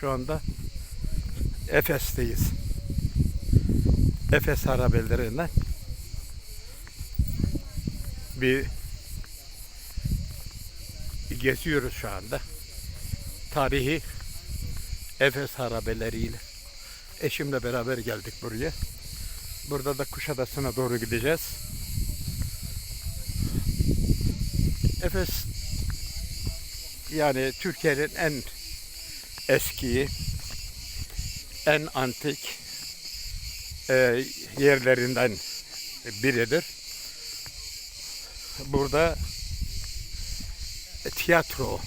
Şu anda Efes'teyiz. Efes harabelerinden bir geziyoruz şu anda. Tarihi Efes harabeleriyle eşimle beraber geldik buraya. Burada da Kuşadası'na doğru gideceğiz. Efes yani Türkiye'nin en eski, en antik e, yerlerinden biridir. Burada tiyatro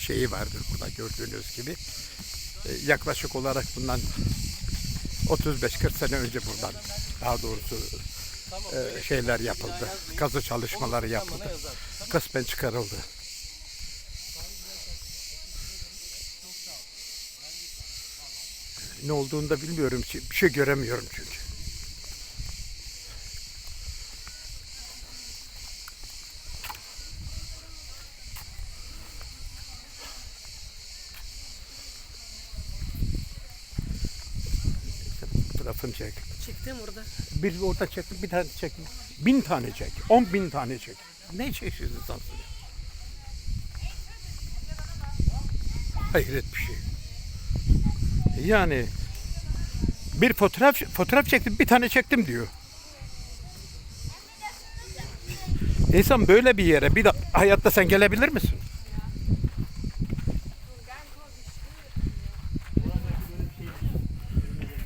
şeyi vardır burada gördüğünüz gibi. E, yaklaşık olarak bundan 35-40 sene önce buradan daha doğrusu e, şeyler yapıldı. Kazı çalışmaları yapıldı. Kısmen çıkarıldı. Ne olduğunu da bilmiyorum. Bir şey göremiyorum çünkü. Fotoğrafını çek. Çıktım orada. Bir orada çek, bir tane çek. Bin tane çek. On bin tane çek. Ne çeşit insansın? Hayret bir şey. Yani bir fotoğraf fotoğraf çektim, bir tane çektim diyor. İnsan böyle bir yere bir de hayatta sen gelebilir misin?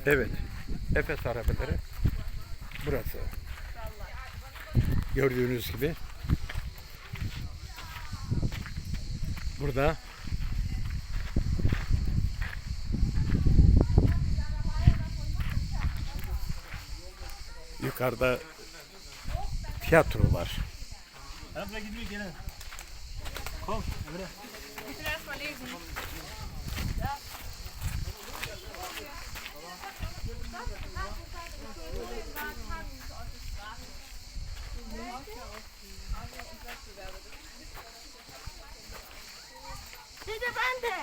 Evet. Efes arabaları burası. Gördüğünüz gibi burada yukarıda tiyatro var. Abla gidiyor gene. Kom Emre. Dede ben de.